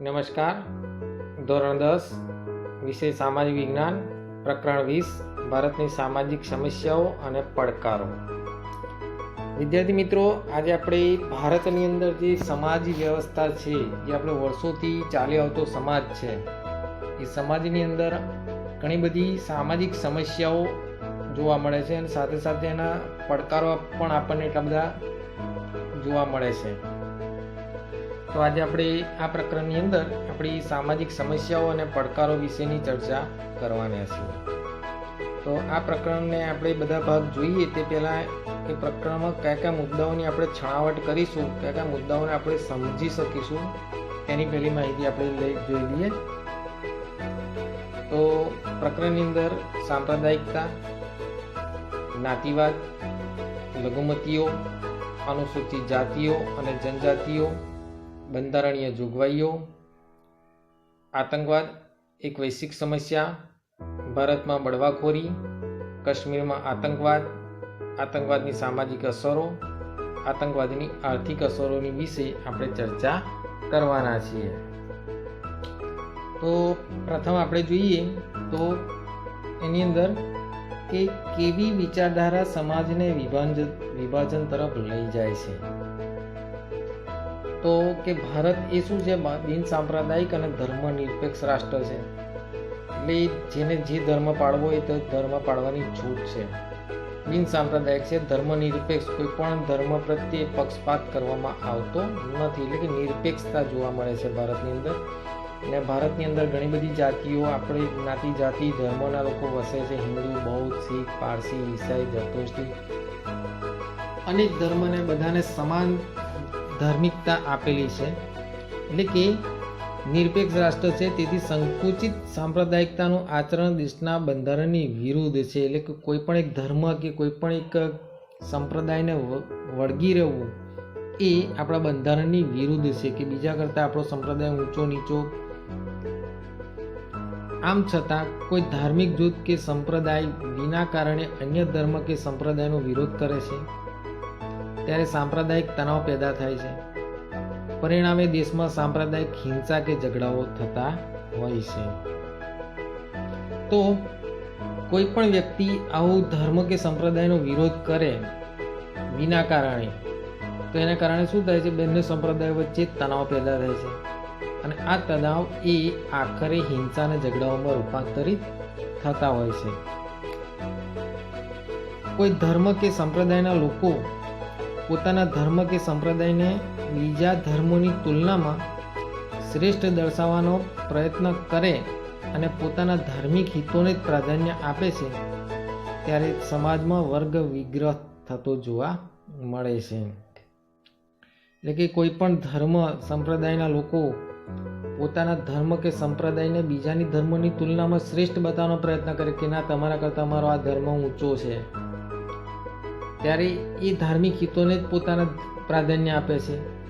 નમસ્કાર. ધોરણ દસ, વિષય સામાજિક વિજ્ઞાન, પ્રકરણ વીસ, ભારતની સામાજિક સમસ્યાઓ અને પડકારો. વિદ્યાર્થી મિત્રો, આજે આપણે ભારતની અંદર જે સમાજ વ્યવસ્થા છે, જે આપણે વર્ષોથી ચાલી આવતો સમાજ છે. એ સમાજની અંદર ઘણી બધી સામાજિક સમસ્યાઓ જોવા મળે છે અને સાથે સાથે એના પડકારો પણ આપણને એટલા બધા જોવા મળે છે. તો આજે આપણે આ પ્રકરણની અંદર આપણી સામાજિક સમસ્યાઓ અને પડકારો વિશેની ચર્ચા કરવાના છીએ. તો આ પ્રકરણને આપણે બધા ભાગ જોઈએ તે પહેલાં કે પ્રકરણમાં કયા કયા મુદ્દાઓની આપણે છણાવટ કરીશું, કયા કયા મુદ્દાઓને આપણે સમજી શકીશું તેની પહેલી માહિતી આપણે લઈ જોઈ લઈએ. તો પ્રકરણની અંદર સાંપ્રદાયિકતા જ્ઞાતિવાદ લઘુમતીઓ, અનુસૂચિત જાતિઓ અને જનજાતિઓ બંધારણીય જોગવાઈઓ, આતંકવાદ, એક વૈશ્વિક સમસ્યા, ભારતમાં બળવાખોરી, કાશ્મીરમાં આતંકવાદ, આતંકવાદની સામાજિક અસરો, આતંકવાદની આર્થિક અસરોની વિશે આપણે ચર્ચા કરવાના છીએ. તો પ્રથમ આપણે જોઈએ તો એની અંદર કે કેવી વિચારધારા સમાજને વિભાજન વિભાજન તરફ લઈ જાય છે. તો કે ભારત એ શું છે? બિન સાંપ્રદાયિક અને ધર્મ નિરપેક્ષ રાષ્ટ્ર છે. એટલે જેને જે ધર્મ પાળવો હોય તો ધર્મ પાળવાની છૂટ છે. બિન સાંપ્રદાયિક છે ધર્મ નિરપેક્ષ કોઈ પણ ધર્મ પ્રત્યે પક્ષપાત કરવામાં આવતો નથી. એટલે કે નિરપેક્ષતા જોવા મળે છે ભારતની અંદર. અને ભારતની અંદર ઘણી બધી જાતિઓ, આપણે જ્ઞાતિ, જાતિ, ધર્મના લોકો વસે છે. હિન્દુ, બૌદ્ધ, શીખ, પારસી, ઈસાઈ જરદોસ્તી અનેક ધર્મને બધાને સમાન ધાર્મિકતા આપેલી છે એટલે કે નિરપેક્ષ રાષ્ટ્ર છે, તેથી સંકુચિત સાંપ્રદાયિકતાનું આચરણ દેશના બંધારણની વિરુદ્ધ છે. એટલે કે કોઈ પણ એક ધર્મ કે કોઈ પણ એક સંપ્રદાયને વળગી રહેવું એ આપણા બંધારણની વિરુદ્ધ છે કે બીજા કરતાં આપણો સંપ્રદાય ઊંચો નીચો. આમ છતાં કોઈ ધાર્મિક જૂથ કે સંપ્રદાય વિના કારણે અન્ય ધર્મ કે સંપ્રદાયનો વિરોધ કરે છે. ત્યારે સાંપ્રદાયિક તણાવ પેદા થાય છે. પરિણામે દેશમાં સાંપ્રદાયિક હિંસા કે ઝઘડાઓ થતા હોય છે. તો કોઈ પણ વ્યક્તિ આવું ધર્મ કે સંપ્રદાયનો વિરોધ કરે વિના કારણે, તો એના કારણે શું થાય છે? બંને સંપ્રદાય વચ્ચે તણાવ પેદા થાય છે. અને આ તણાવ એ આખરે હિંસા અને ઝઘડાઓમાં રૂપાંતરિત થતા હોય છે. કોઈ ધર્મ કે સંપ્રદાયના લોકો પોતાના ધર્મ કે સંપ્રદાયને બીજા ધર્મોની તુલનામાં શ્રેષ્ઠ દર્શાવવાનો પ્રયત્ન કરે અને પોતાના ધાર્મિક હિતોને જ પ્રાધાન્ય આપે છે, ત્યારે સમાજમાં વર્ગ વિગ્રહ થતો જોવા મળે છે. એટલે કે કોઈ પણ ધર્મ સંપ્રદાયના લોકો પોતાના ધર્મ કે સંપ્રદાયને બીજાની ધર્મની તુલનામાં શ્રેષ્ઠ બતાવવાનો પ્રયત્ન કરે કે ના, તમારા કરતાં મારો આ ધર્મ ઊંચો છે. ત્યારે એ ધાર્મિક હિતોને જ પોતાના પ્રાધાન્ય આપે છે.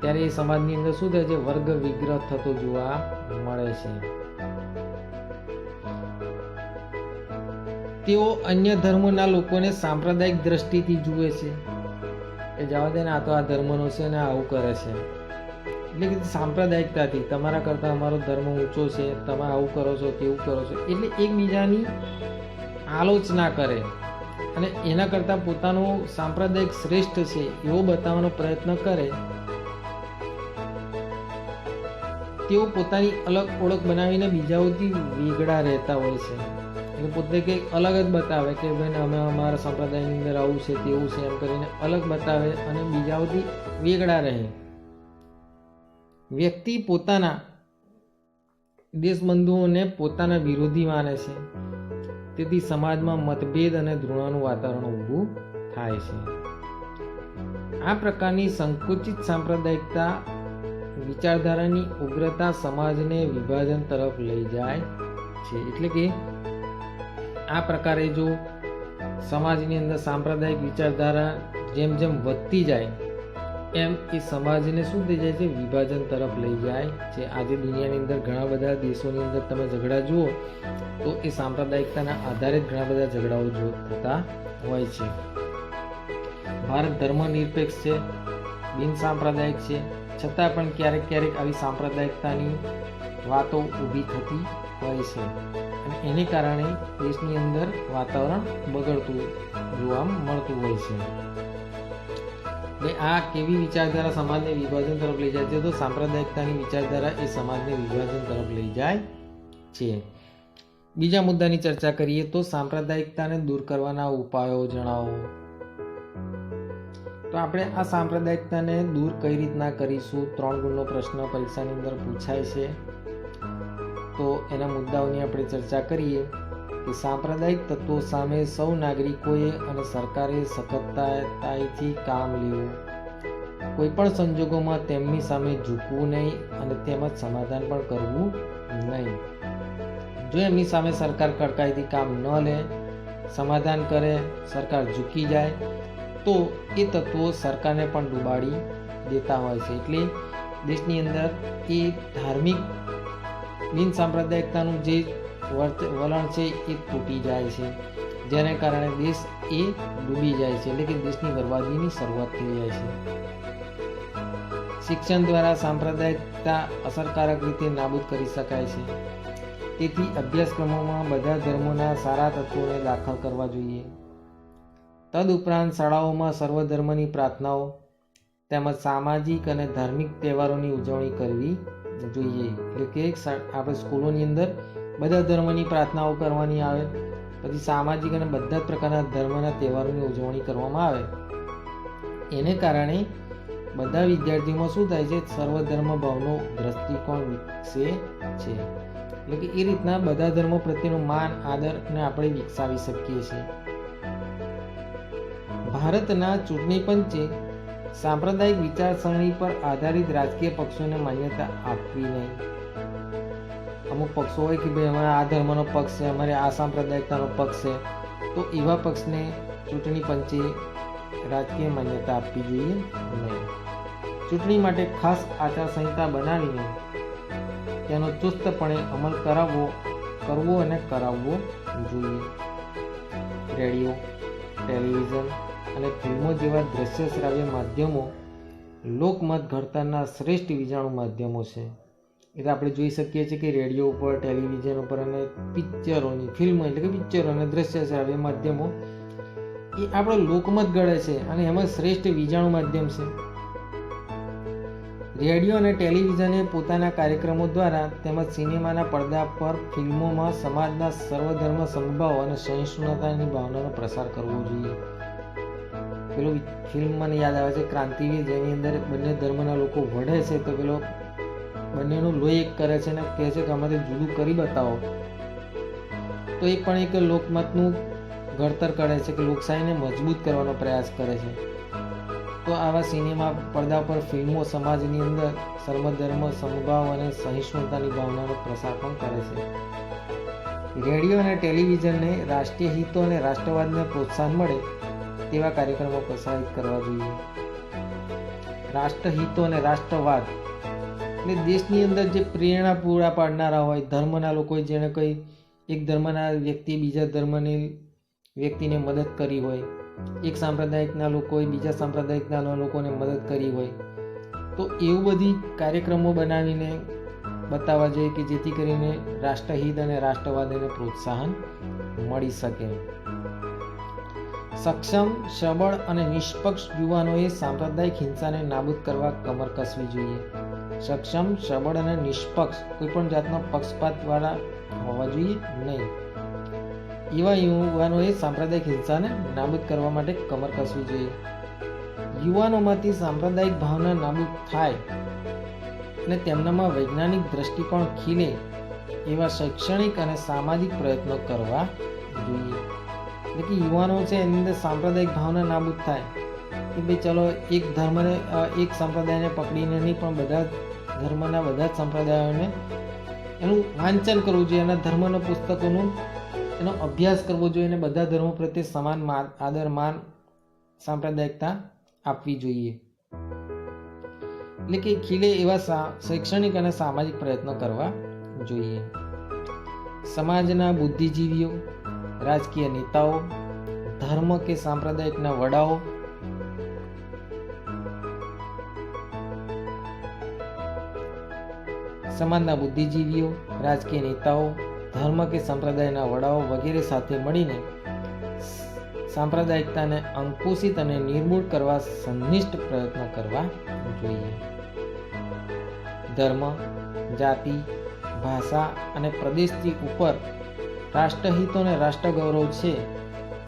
ત્યારે એ સમાજની અંદર શું થાય છે? વર્ગ વિગ્રહ થતો જોવા મળે છે. તેઓ અન્ય ધર્મના લોકોને સાંપ્રદાયિક દ્રષ્ટિથી જુએ છે. એ જવા દે ને, આ તો આ ધર્મનો છે ને આવું કરે છે. એટલે કે સાંપ્રદાયિકતાથી, તમારા કરતાં અમારો ધર્મ ઊંચો છે, તમે આવું કરો છો, તેવું કરો છો. એટલે એકબીજાની આલોચના કરે. અને એના કરતાં પોતાનું સાંપ્રદાયિક શ્રેષ્ઠ છે એવો બતાવવાનો પ્રયત્ન કરે, તેઓ પોતાની અલગ ઓળખ બનાવીને બીજાઓથી વેગળા રહેતા હોય છે. એટલે પોતે કંઈક અલગ જ બતાવે કે ભાઈ અમે અમારા સંપ્રદાયની અંદર આવું છે, તેવું છે, એમ કરીને અલગ બતાવે અને બીજાઓથી વેગળા રહે. વ્યક્તિ પોતાના દેશબંધુઓને પોતાના વિરોધી માને છે. તેથી સમાજમાં મતભેદ અને ધૃણાનું વાતાવરણ ઊભું થાય છે. આ પ્રકારની સંકુચિત સાંપ્રદાયિકતા વિચારધારાની ઉગ્રતા સમાજને વિભાજન તરફ લઈ જાય છે. એટલે કે આ પ્રકારે જો સમાજની અંદર સાંપ્રદાયિક વિચારધારા જેમ જેમ વધતી જાય એમ એ સમાજને શું થઈ જાય છે? વિભાજન તરફ લઈ જાય છે. આજે દુનિયાની અંદર ઘણા બધા દેશોની અંદર તમે ઝઘડા જુઓ તો એ સાંપ્રદાયિકતાના આધારે ઘણા બધા ઝઘડાઓ થતા હોય છે. ભારત ધર્મ નિરપેક્ષ છે, બિન સાંપ્રદાયિક છે. છતાં પણ ક્યારેક ક્યારેક આવી સાંપ્રદાયિકતાની વાતો ઊભી થતી હોય છે અને એને કારણે દેશની અંદર વાતાવરણ બગડતું જોવા મળતું હોય છે. એટલે આ કેવી વિચારધારા સમાજને વિભાજન તરફ લઈ જાય છે? તો સાંપ્રદાયિકતાની વિચારધારા એ સમાજને વિભાજન તરફ લઈ જાય છે. બીજા મુદ્દાની ચર્ચા કરીએ તો સાંપ્રદાયિકતાને દૂર કરવાના ઉપાયો જણાવો. તો આપણે આ સાંપ્રદાયિકતાને દૂર કઈ રીતના કરીશું? ત્રણ ગુણનો પ્રશ્ન પરીક્ષાની અંદર પૂછાય છે. તો એના મુદ્દાઓની આપણે ચર્ચા કરીએ. કે સાંપ્રદાયિક તત્વો સામે સૌ નાગરિકોએ અને સરકારે સખતતાથી કામ લેવું કોઈ પણ સંજોગોમાં તેમની સામે ઝૂકવું નહીં અને તેમજ સમાધાન પણ કરવું નહીં. જો એમની સામે સરકાર કડકાઈથી કામ ન લે, સમાધાન કરે, સરકાર ઝૂકી જાય, તો એ તત્વો સરકારને પણ ડૂબાડી દેતા હોય છે. એટલે દેશની અંદર એ ધાર્મિક બિનસાંપ્રદાયિકતાનું જે વલણ છે એ તૂટી જાય છે. જેને કારણે દેશ એ ડૂબી જાય છે. એટલે કે દેશની બરબાદીની શરૂઆત થઈ જાય છે. શિક્ષણ દ્વારા સાંપ્રદાયિકતા અસરકારક રીતે નાબૂદ કરી શકાય છે. તેથી અભ્યાસક્રમોમાં બધા ધર્મોના સારા તત્વોને દાખલ કરવા જોઈએ. તદુપરાંત શાળાઓમાં સર્વધર્મની પ્રાર્થનાઓ તેમજ સામાજિક અને ધાર્મિક તહેવારોની ઉજવણી કરવી જોઈએ. એટલે કે આપણે સ્કૂલોની અંદર બધા ધર્મની પ્રાર્થનાઓ કરવાની આવે, પછી સામાજિક અને બધા જ પ્રકારના ધર્મના તહેવારોની ઉજવણી કરવામાં આવે. એને કારણે બધા વિદ્યાર્થીઓમાં શું થાય છે, સર્વધર્મ ભાવનો દ્રષ્ટિકોણ વિકસે છે. એટલે કે એ રીતના બધા ધર્મો પ્રત્યેનું માન આદરને આપણે વિકસાવી શકીએ છીએ. ભારતના ચૂંટણી પંચે સાંપ્રદાયિક વિચારસરણી પર આધારિત રાજકીય પક્ષોને માન્યતા આપવી નહીં. અમુક પક્ષો હોય કે ભાઈ અમારે આ ધર્મનો પક્ષ છે, અમારે આ સાંપ્રદાયિકતાનો પક્ષ છે, તો એવા પક્ષને ચૂંટણી પંચે રાજકીય માન્યતા આપવી જોઈએ નહીં? ચૂંટણી માટે ખાસ આચારસંહિતા બનાવીને તેનો ચુસ્તપણે અમલ કરાવવો, કરવો અને કરાવવો જોઈએ. રેડિયો, ટેલિવિઝન અને ફિલ્મો જેવા દ્રશ્ય શ્રાવ્ય માધ્યમો લોકમત ઘડતરના શ્રેષ્ઠ વિજાણુ માધ્યમો છે. એટલે આપણે જોઈ શકીએ છીએ કે રેડિયો ઉપર, ટેલિવિઝન ઉપર અને પિક્ચરોની, ફિલ્મો એટલે કે પિક્ચરો અને દ્રશ્ય શ્રાવ્ય માધ્યમો, એ આપણો લોકમત ગળે છે અને એમાં શ્રેષ્ઠ વીજાણુ માધ્યમ છે. રેડિયો અને ટેલિવિઝને પોતાના કાર્યક્રમો દ્વારા તેમજ સિનેમાના પડદા પર ફિલ્મોમાં સમાજના સર્વધર્મ સમભાવ અને સહિષ્ણુતાની ભાવનાનો પ્રસાર કરવો જોઈએ. પેલું ફિલ્મ મને યાદ આવે છે, ક્રાંતિવીર, જેની અંદર બંને ધર્મના લોકો વઢે છે, તો પેલો બંનેનું લોહી એક કરે છે અને કહે છે કે અમારે જુદું કરી બતાવો. તો એ પણ એક લોકમતનું ઘડતર કરે છે કે લોકશાહીને મજબૂત કરવાનો પ્રયાસ કરે છે. તો આવા સિનેમા પડદા પર ફિલ્મો સમાજની અંદર સર્વધર્મ, સમભાવ અને સહિષ્ણુતાની ભાવનાનો પ્રસાર પણ કરે છે. રેડિયો અને ટેલિવિઝનને રાષ્ટ્રીય હિતો અને રાષ્ટ્રવાદને પ્રોત્સાહન મળે તેવા કાર્યક્રમો પ્રસારિત કરવા જોઈએ. રાષ્ટ્રહિતો અને રાષ્ટ્રવાદ એટલે દેશની અંદર જે પ્રેરણા પૂરા પાડનારા હોય, ધર્મના લોકો જેણે કંઈ એક ધર્મના વ્યક્તિ બીજા ધર્મની વ્યક્તિને મદદ કરી હોય, એક સાંપ્રદાયિકના લોકોએ બીજા સાંપ્રદાયિકના લોકોને મદદ કરી હોય, તો એવું બધી કાર્યક્રમો બનાવીને બતાવવા જોઈએ કે જેથી કરીને રાષ્ટ્રહિત અને રાષ્ટ્રવાદને પ્રોત્સાહન મળી શકે. સક્ષમ સબળ અને નિષ્પક્ષ યુવાનોએ સાંપ્રદાયિક હિંસાને નાબૂદ કરવા કમર કસવી જોઈએ. સક્ષમ, સબળ અને નિષ્પક્ષ કોઈ પણ જાતના પક્ષપાતવાળા હોવા જોઈએ નહીં. એવા યુવાનોએ સાંપ્રદાયિક હિંસાને નાબૂદ કરવા માટે કમર કસવી જોઈએ. યુવાનોમાંથી સાંપ્રદાયિક ભાવના નાબૂદ થાય અને તેમનામાં વૈજ્ઞાનિક દ્રષ્ટિકોણ ખીલે એવા શૈક્ષણિક અને સામાજિક પ્રયત્નો કરવા જોઈએ. એટલે કે યુવાનો છે એની અંદર સાંપ્રદાયિક ભાવના નાબૂદ થાય. કે ભાઈ ચલો એક ધર્મને એક સંપ્રદાયને પકડીને નહીં પણ બધા ધર્મના બધા જ સંપ્રદાયોને એનું વાંચન કરવું જોઈએ એના ધર્મના પુસ્તકોનું એનો અભ્યાસ કરવો જોઈએ અને બધા ધર્મો પ્રત્યે સમાન માન, આદર, માન, સાંપ્રદાયિકતા આપવી જોઈએ. એટલે કે ખીલે એવા શૈક્ષણિક અને સામાજિક પ્રયત્નો કરવા જોઈએ. સમાજના બુદ્ધિજીવીઓ, રાજકીય નેતાઓ, ધર્મ કે સાંપ્રદાયિકના વડાઓ સમાજના બુદ્ધિજીવીઓ, રાજકીય નેતાઓ, ધર્મ કે સંપ્રદાયના વડાઓ વગેરે સાથે મળીને સાંપ્રદાયિકતાને અંકુશિત અને નિર્મૂળ કરવા સંનિષ્ઠ પ્રયત્નો કરવા જોઈએ. ધર્મ, જાતિ, ભાષા અને પ્રદેશથી ઉપર રાષ્ટ્રહિતો અને રાષ્ટ્રગૌરવ છે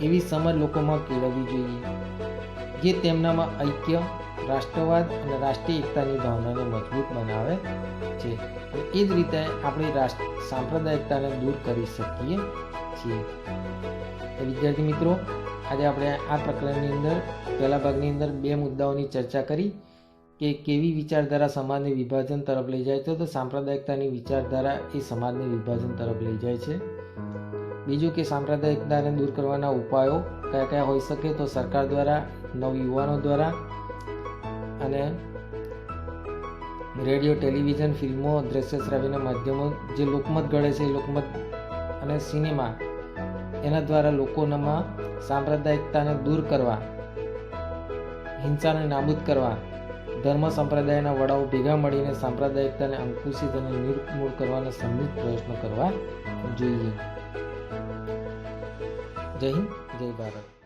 એવી સમજ લોકોમાં કેળવવી જોઈએ. જે તેમનામાં ઐક્ય રાષ્ટ્રવાદ અને રાષ્ટ્રીય એકતાની ભાવનાને મજબૂત બનાવે છે. અને એ જ રીતે આપણે રાષ્ટ્ર, સાંપ્રદાયિકતાને દૂર કરી શકીએ છીએ. વિદ્યાર્થી મિત્રો, આજે આપણે આ પ્રકરણની અંદર, પહેલા ભાગની અંદર બે મુદ્દાઓની ચર્ચા કરી કે કેવી વિચારધારા સમાજને વિભાજન તરફ લઈ જાય છે તો સાંપ્રદાયિકતાની વિચારધારા એ સમાજને વિભાજન તરફ લઈ જાય છે. બીજું કે સાંપ્રદાયિકતાને દૂર કરવાના ઉપાયો કયા કયા હોઈ શકે તો સરકાર દ્વારા, નવયુવાનો દ્વારા અને રેડિયો, ટેલિવિઝન, ફિલ્મો, દ્રશ્ય શ્રાવ્યના માધ્યમો જે લોકમત ઘડે છે લોકમત અને સિનેમા, એના દ્વારા લોકોનામાં સાંપ્રદાયિકતાને દૂર કરવા, હિંસાને નાબૂદ કરવા, ધર્મ સંપ્રદાયના વડાઓ ભેગા મળીને સાંપ્રદાયિકતાને અંકુશિત અને નિર્મૂળ કરવાના સંયુક્ત પ્રયત્નો કરવા જોઈએ. જય હિન્દ, જય ભારત.